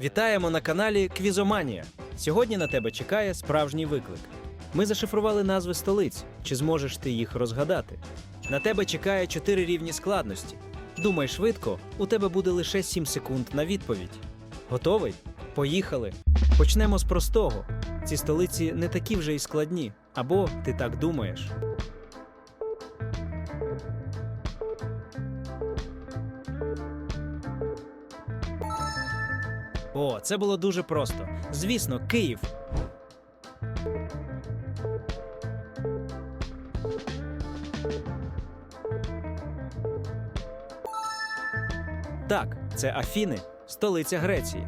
Вітаємо на каналі Квізоманія. Сьогодні на тебе чекає справжній виклик. Ми зашифрували назви столиць. Чи зможеш ти їх розгадати? На тебе чекає чотири рівні складності. Думай швидко, у тебе буде лише 7 секунд на відповідь. Готовий? Поїхали. Почнемо з простого. Ці столиці не такі вже й складні, або ти так думаєш. О, це було дуже просто. Звісно, Київ. Так, це Афіни, столиця Греції.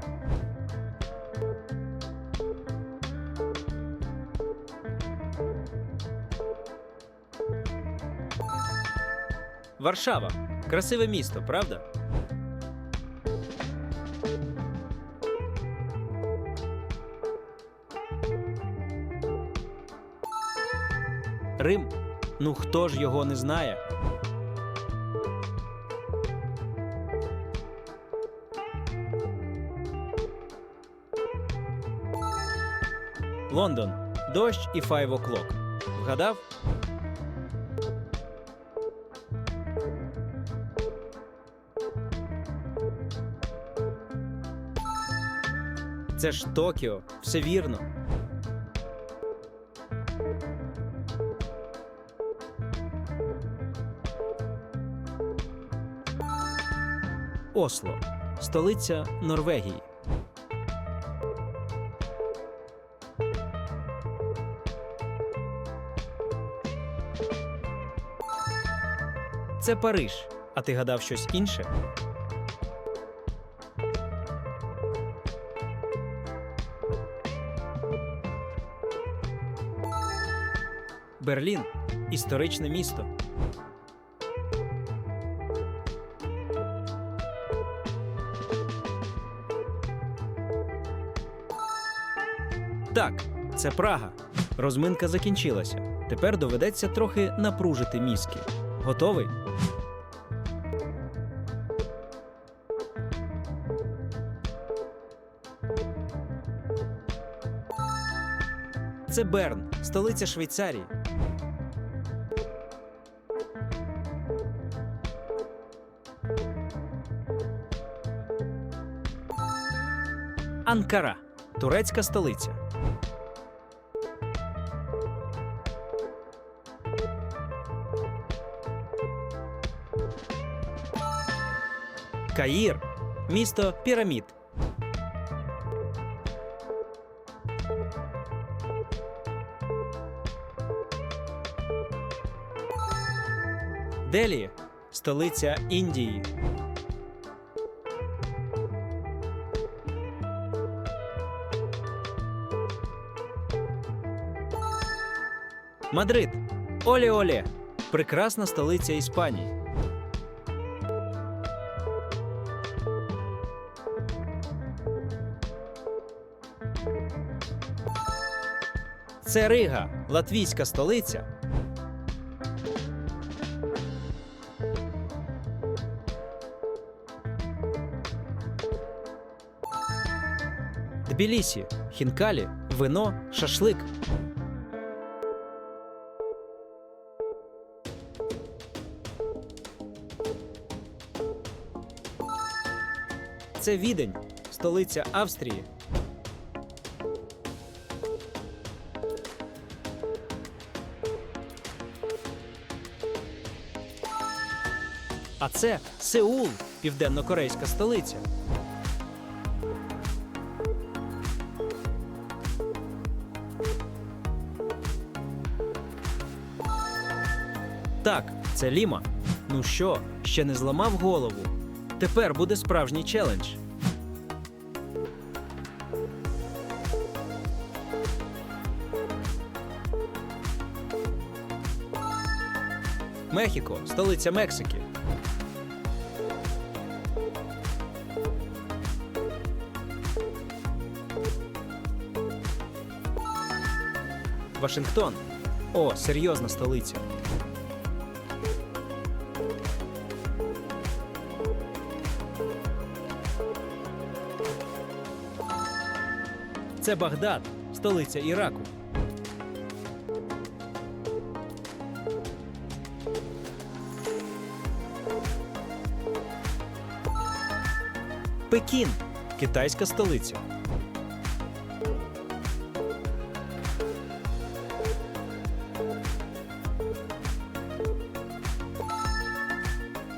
Варшава. Красиве місто, правда? Рим. Ну хто ж його не знає? Лондон. Дощ і Five O'Clock. Вгадав? Це ж Токіо. Все вірно. Осло. Столиця Норвегії. Це Париж. А ти гадав щось інше? Берлін історичне місто. Так, це Прага. Розминка закінчилася. Тепер доведеться трохи напружити мізки. Готовий? Це Берн, столиця Швейцарії. Анкара, турецька столиця. Каїр місто пірамід. Делі столиця Індії. Мадрид. Оле-оле. Прекрасна столиця Іспанії. Це Рига, латвійська столиця. Тбілісі, хінкалі, вино, шашлик. Це Відень, столиця Австрії. А це Сеул, південно-корейська столиця. Так, це Ліма. Ну що, ще не зламав голову? Тепер буде справжній челендж. Мехіко, столиця Мексики. Вашингтон. О, серйозна столиця. Це Багдад, столиця Іраку. Пекін китайська столиця.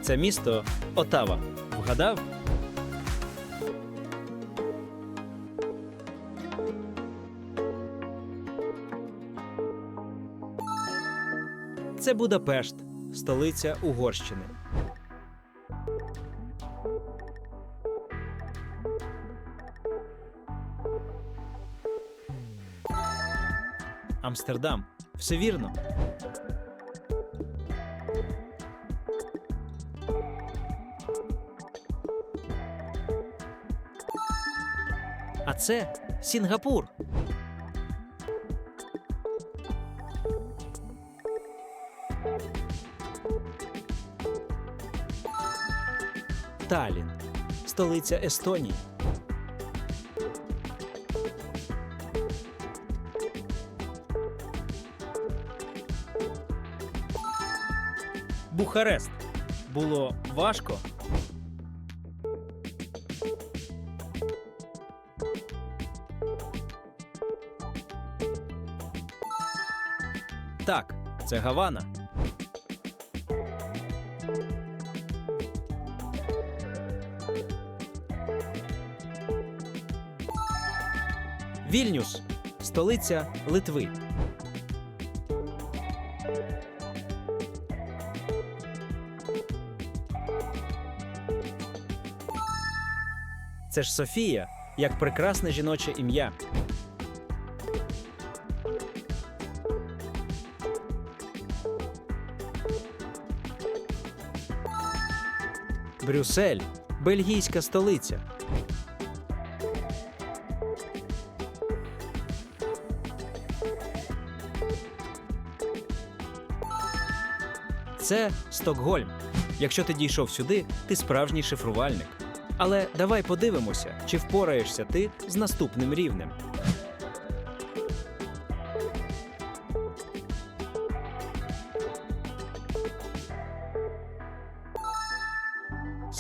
Це місто Отава. Вгадав? Це Будапешт, столиця Угорщини. Амстердам. Все вірно. Це Сінгапур. Талін. Столиця Естонії. Бухарест. Було важко. Це Гавана. Вільнюс столиця Литви. Це ж Софія, як прекрасне жіноче ім'я. Брюссель бельгійська столиця. Це Стокгольм. Якщо ти дійшов сюди, ти справжній шифрувальник. Але давай подивимося, чи впораєшся ти з наступним рівнем.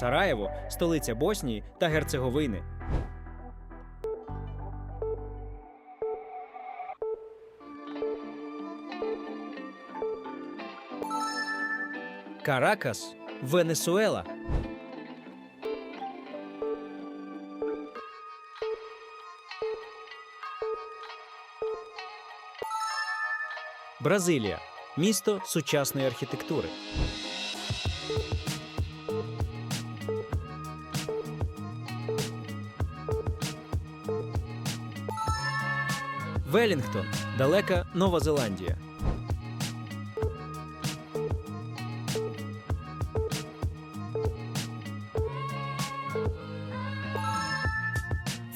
Сараєво столиця Боснії та Герцеговини. Каракас, Венесуела. Бразилія місто сучасної архітектури. Велінгтон, далека Нова Зеландія.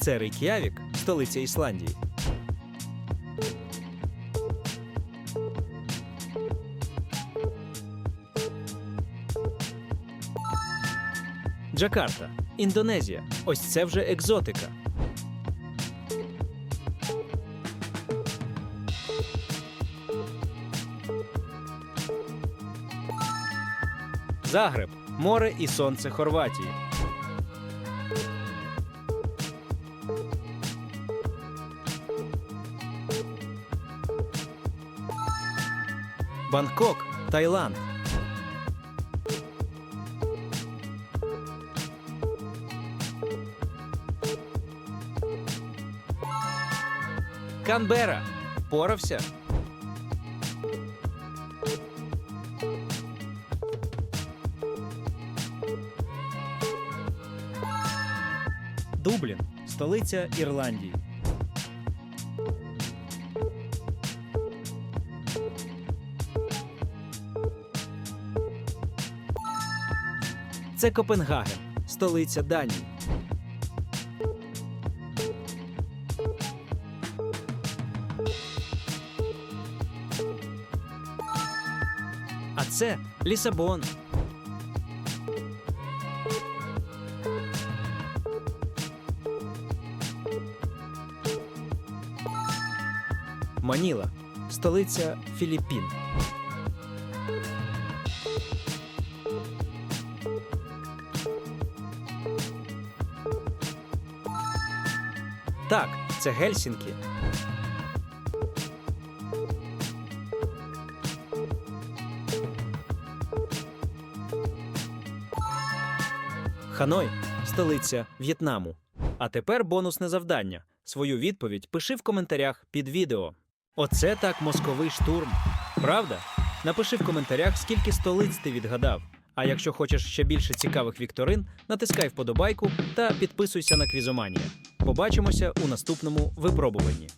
Це Рейк'явік, столиця Ісландії. Джакарта, Індонезія. Ось це вже екзотика. Загреб, море і сонце Хорватії. Бангкок, Таїланд. Канбера. Порався. Дублін, столиця Ірландії. Це Копенгаген, столиця Данії. А це Лісабон. Маніла, столиця Філіппін. Так, це Гельсінкі. Ханой столиця В'єтнаму. А тепер бонусне завдання. Свою відповідь пиши в коментарях під відео. Оце так мозковий штурм. Правда? Напиши в коментарях, скільки столиць ти відгадав. А якщо хочеш ще більше цікавих вікторин, натискай вподобайку та підписуйся на квізоманія. Побачимося у наступному випробуванні.